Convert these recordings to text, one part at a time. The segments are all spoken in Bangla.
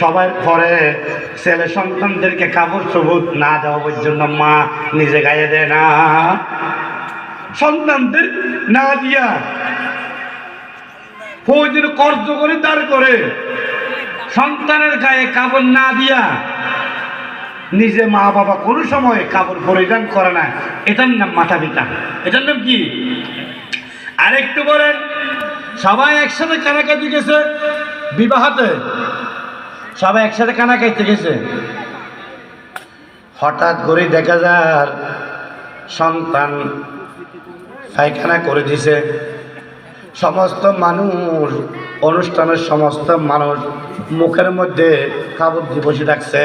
সবার পরে ছেলে সন্তানদেরকে কাপড় সবুজ না দেওয়া পর্যন্ত মা নিজে গায়ে দেয় না। সন্তানদের না দিয়া ফৌজের কর্জ করে দাঁড় করে। সন্তানের গায়ে কাপড় না দিয়া নিজে মা বাবা কোনো সময় কাপড় পরিধান করে না। এটার নাম মাথা পিতা। এটার নাম কি? আরেকটু বলেন, সবাই একসাথে কানাকাটি গেছে বিবাহতে? সবাই একসাথে কানাকাইতে গেছে। হঠাৎ করে দেখা যার সন্তান পায়খানা করে দিছে। সমস্ত মানুষ, অনুষ্ঠানের সমস্ত মানুষ মুখের মধ্যে কাপড় দিয়ে বসে থাকছে।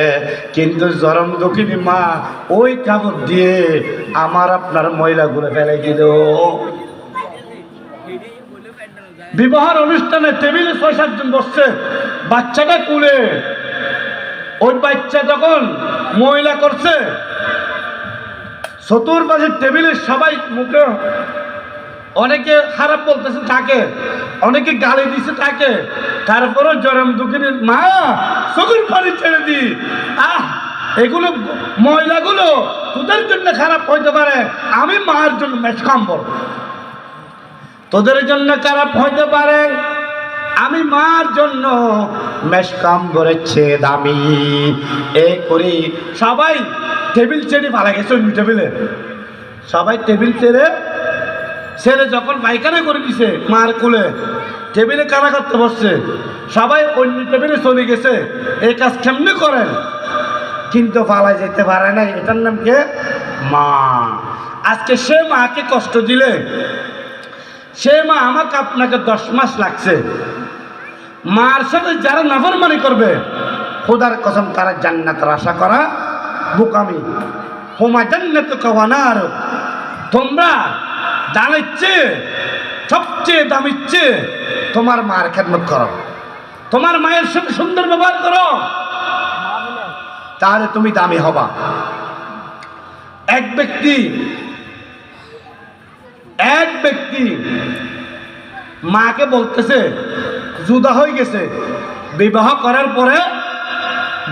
কিন্তু জরম দক্ষিণী মা ওই কাপড় দিয়ে আমার আপনার মহিলাগুলো ফেলে দিল বিবাহের অনুষ্ঠানে টেবিলে ছয় সাতজন বসছে। বাচ্চাটা কুলে। ওই বাচ্চা যখন মহিলা করছে চতুর চতুর্পাশে টেবিলে সবাই মুখে অনেকে খারাপ বলতেছে তাকে, অনেকে গালি দিছে তাকে তারপরে জরম দুঃখিনীর মা চোখের পানি ছেড়ে দি। আহ, এগুলো মহিলাগুলো তোদের জন্য খারাপ হইতে পারে, আমি মার জন্য মেচ কাম্বল তোদের জন্য খারাপ হইতে পারে মার জন্য মেশকাম করেছে দামি। এ করি সবাই টেবিল ছেড়ে ভালো গেছে অন্য টেবিলে। সবাই টেবিল ছেড়ে ছেলে যখন পায়খানা করে দিছে মার কোলে, টেবিলে কানা করতে বসছে। সবাই অন্য টেবিলে চলে গেছে। এই কাজ কেমনি করেন? কিন্তু পালা যেতে পারে না এটার নাম কে? মা। আজকে সে মাকে কষ্ট দিলে। সে মা আমাকে আপনাকে দশ মাস লাগছে। মার সাথে যারা নাফরমানি করবে, খোদার কসম তারা জান্নাতের আশা করা বোকামি। হোমা জান্নাত কওয়ানার তোমরা দানের চেয়ে সবচেয়ে দামির চেয়ে তোমার মার খেদমত করো। তোমার মায়ের সাথে সুন্দর ব্যবহার করো। তাহলে তুমি দামি হবা। এক ব্যক্তি এক ব্যক্তি মাকে বলতেছে জুদা হয়ে গেছে। বিবাহ করার পরে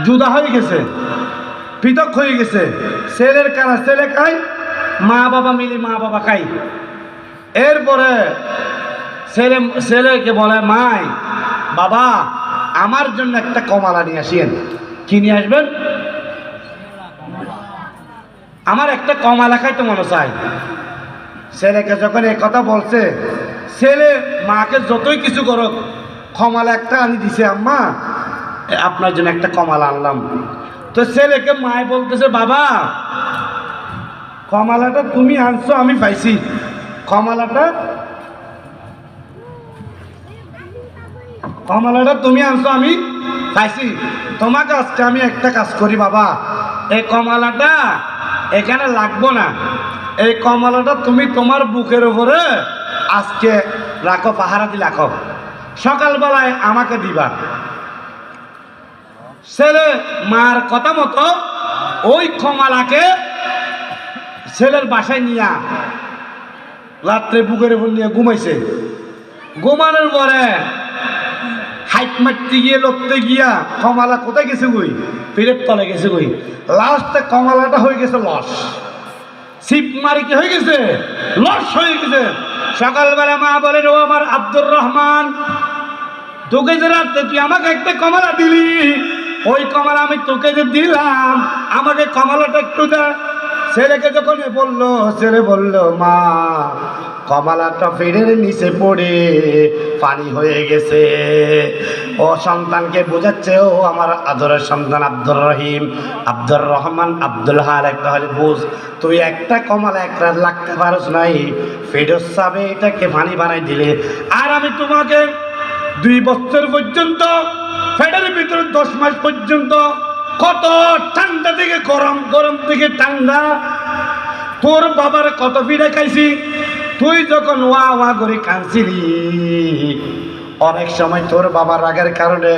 জুদা হয়ে গেছে, পৃথক হয়ে গেছে। ছেলের কানা ছেলে খায়, মা বাবা মিলে মা বাবা খাই এরপরে ছেলে, ছেলেকে বলে, মাই, বাবা, আমার জন্য একটা কমালা নিয়ে আসিয়েন। কি নিয়ে আসবেন? আমার একটা কমালা খাইতে মনে চাই ছেলেকে যখন এই কথা বলছে, ছেলে মাকে যতই কিছু করো কমালা একটা আনি দিছে আম্মা। আপনার জন্য একটা কমালা আনলাম। তো ছেলেকে মায় বলতেছে, বাবা, কমালাটা তুমি আনছো, আমি পাইছি। কমালাটা, কমলাটা তুমি আনছো, আমি খাইছি তোমাকে আজকে আমি একটা কাজ করি, বাবা। এই কমলাটা এখানে লাগবো না। এই কমলাটা তুমি তোমার বুকের উপরে আজকে রাখো, পাহারা দিয়ে রাখো। সকালবেলায় আমাকে দিবা। ছেলে মার কথা মতো ওই কমলাকে ছেলের বাসায় নিয়া রাত্রে বুকের উপর নিয়ে ঘুমাইছে। ঘুমানোর পরে হাইট মারতে গিয়ে, লড়তে গিয়া কমালা কোথায় গেছে গই পেটের তলে গেছে গই লাস্টে কমালাটা হয়ে গেছে লস সিপ মারি কি হয়ে গেছে? লস হয়ে গেছে। সকালবেলা মা বলেন, ও আমার আব্দুর রহমান তোকে যে রাত্রে তুই আমাকে একটা কমলা দিলি, ওই কমলা আমি তোকে যে দিলাম, আমাকে কমলাটা একটু দে। ছেলেকে যখন বলল, ছেলে বলল, মা, কমলাটা ফেরের নিচে পড়ে, পানি হয়ে গেছে। ও সন্তানকে বোঝাচ্ছে, ও আমার আদরের সন্তান আব্দুর রহিম। আব্দুর রহমান আব্দুল হার একটা হলে বুঝ, তুই একটা কমলা একটা লাগতে পারস নাই। ফেরত সাবে এটাকে পানি বানাই দিলে। আর আমি তোমাকে দুই বছর পর্যন্ত ফেডের ভিতরে দশ মাস পর্যন্ত কত ঠান্ডা থেকে গরম গরম থেকে ঠান্ডা। তোর বাবার কত পিঠা খাইছি, তুই যখন ওয়া ওয়া করে কাঁদছিলি, অনেক সময় তোর বাবার রাগের কারণে,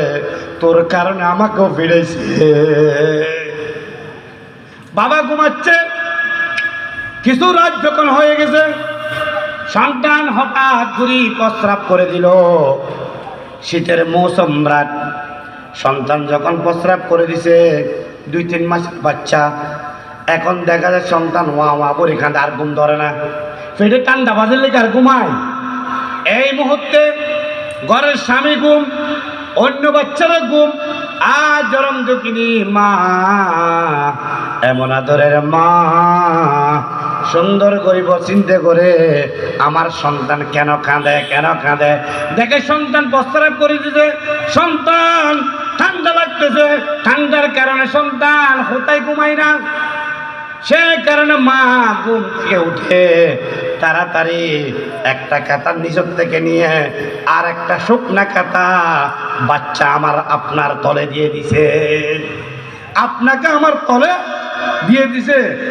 তোর কারণে আমাকেও ফিরেছে বাবা ঘুমাচ্ছে, কিছু রাত যখন হয়ে গেছে, সন্তান হঠাৎ করে প্রস্রাব করে দিল। শীতের মৌসুম রাত। সন্তান যখন প্রস্রাব করে দিছে, দুই তিন মাস বাচ্চা। এখন দেখা যায় সন্তান ওয়া ওয়া করে এখানে আর ঘুম ধরে না। পেটে ঠান্ডা বাজের লেগে আর ঘুমায়। এই মুহূর্তে ঘরের স্বামী ঘুম, অন্য বাচ্চারা ঘুম, আর জরম দুঃখিনী মা, এমন আদরের মা। সুন্দর করিব, চিন্তা করে আমার সন্তান কেন কাঁদে কেন কাঁদে? দেখে সন্তান প্রস্তাব করে দিতে সন্তান ঠান্ডা লাগতেছে। ঠান্ডার কারণে সন্তান হোতায় ঘুমাই না। সে কারণে মা ঘুম থেকে উঠে তাড়াতাড়ি একটা কাতার নিজের থেকে নিয়ে আর একটা শুকনা কাতা বাচ্চা আমার আপনার তলে দিয়ে দিছে। আপনাকে আমার তলে দিয়ে দিছে।